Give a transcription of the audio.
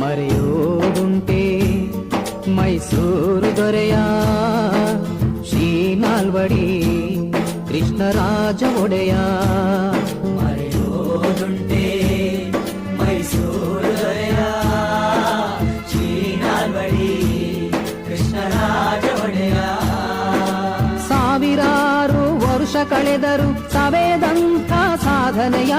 ಮರೆಯೋದುಂಟೆ ಮೈಸೂರು ದೊರೆಯ ಶ್ರೀ ನಾಲ್ವಡಿ ಕೃಷ್ಣರಾಜ ಒಡೆಯ ಮರೆಯೋದುಂಟೆ ಮೈಸೂರು ದೊರೆಯ ಶ್ರೀನಾಲ್ವಡಿ ಕೃಷ್ಣರಾಜ ಒಡೆಯ ಸಾವಿರಾರು ವರ್ಷ ಕಳೆದರು ಸವೆದಂಥ ಸಾಧನೆಯ